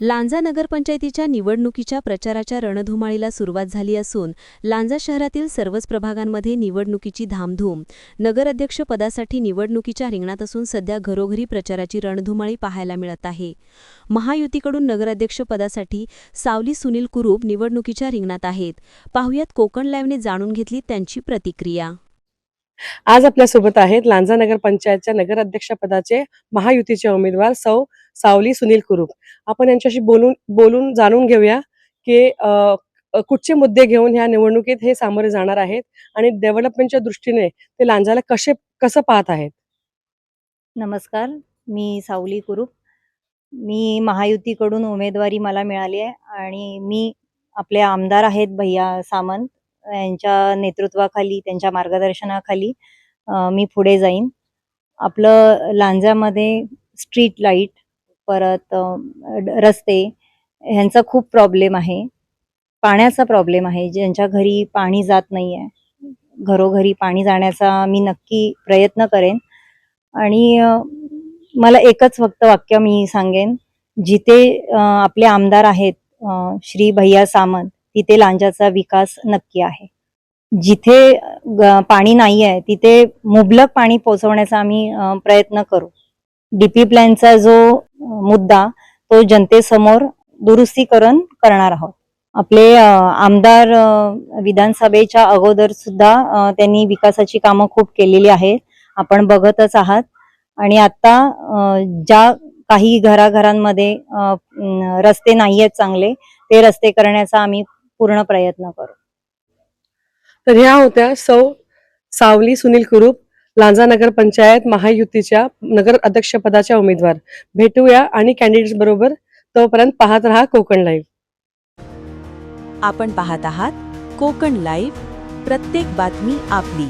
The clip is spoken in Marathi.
लांजा नगरपंचायतीच्या निवडणुकीच्या प्रचाराच्या रणधुमाळीला सुरुवात झाली असून लांजा शहरातील सर्वच प्रभागांमध्ये निवडणुकीची धामधूम. नगराध्यक्ष पदासाठी निवडणुकीच्या रिंगणात असून सध्या घरोघरी प्रचाराची रणधुमाळी पाहायला मिळत आहे. महायुतीकडून नगराध्यक्ष पदासाठी सावली सुनील कुरूप निवडणुकीच्या रिंगणात आहेत. पाहुयात कोकण लाईव्हने जाणून घेतली त्यांची प्रतिक्रिया. आज आपल्यासोबत आहेत लांजा नगर पंचायतच्या नगराध्यक्ष महायुतीचे उमेदवार सौ सावली सुनील कुरुप. आपण यांच्याशी बोलून बोलून जाणून घेऊया की कुठचे मुद्दे घेऊन ह्या निवडणुकीत हे सामोरे जाणार आहेत आणि डेव्हलपमेंटच्या दृष्टीने ते लांजाला कसे कसं पाहत आहेत? नमस्कार मी सावली कुरूप. मी महायुतीकडून उमेदवारी मला मिळाली आहे आणि मी आपले आमदार आहेत भैया सामंत. यांच्या नेतृत्वाखाली त्यांच्या मार्गदर्शनाखाली मी पुढे जाईन. आपलं लांजामध्ये स्ट्रीट लाइट परत रस्ते ह्यांचा खूप प्रॉब्लेम आहे. पाण्याचा प्रॉब्लेम आहे. ज्यांच्या घरी पाणी जात नाही आहे घरोघरी पाणी जाण्याचा मी नक्की प्रयत्न करेन. आणि मला एकच फक्त वाक्य मी सांगेन. जिथे आपले आमदार आहेत श्री भैया सामंत तिथे लांजाचा विकास नक्की आहे. जिथे पाणी नाही आहे तिथे मुबलक पाणी पोहोचवण्याचा आम्ही प्रयत्न करू. डीपी प्लॅनचा जो मुद्दा तो जनतेसमोर दुरुस्तीकरण करणार आहोत. आपले आमदार विधानसभेच्या अगोदर सुद्धा त्यांनी विकासाची कामं खूप केलेली आहेत. आपण बघतच आहात. आणि आता ज्या काही घराघरांमध्ये रस्ते नाही आहेत चांगले ते रस्ते करण्याचा आम्ही पूर्ण प्रयत्न करू. तर ह्या होत्या सौ सावली सुनील कुरूप लांजा नगर पंचायत महायुतीच्या नगर अध्यक्षपदाच्या उमेदवार. भेटूया आणि कॅन्डिडेट बरोबर तोपर्यंत पाहत राहा कोकण लाईव्ह आपण पाहत आहात कोकण लाईव्ह प्रत्येक बातमी आपली.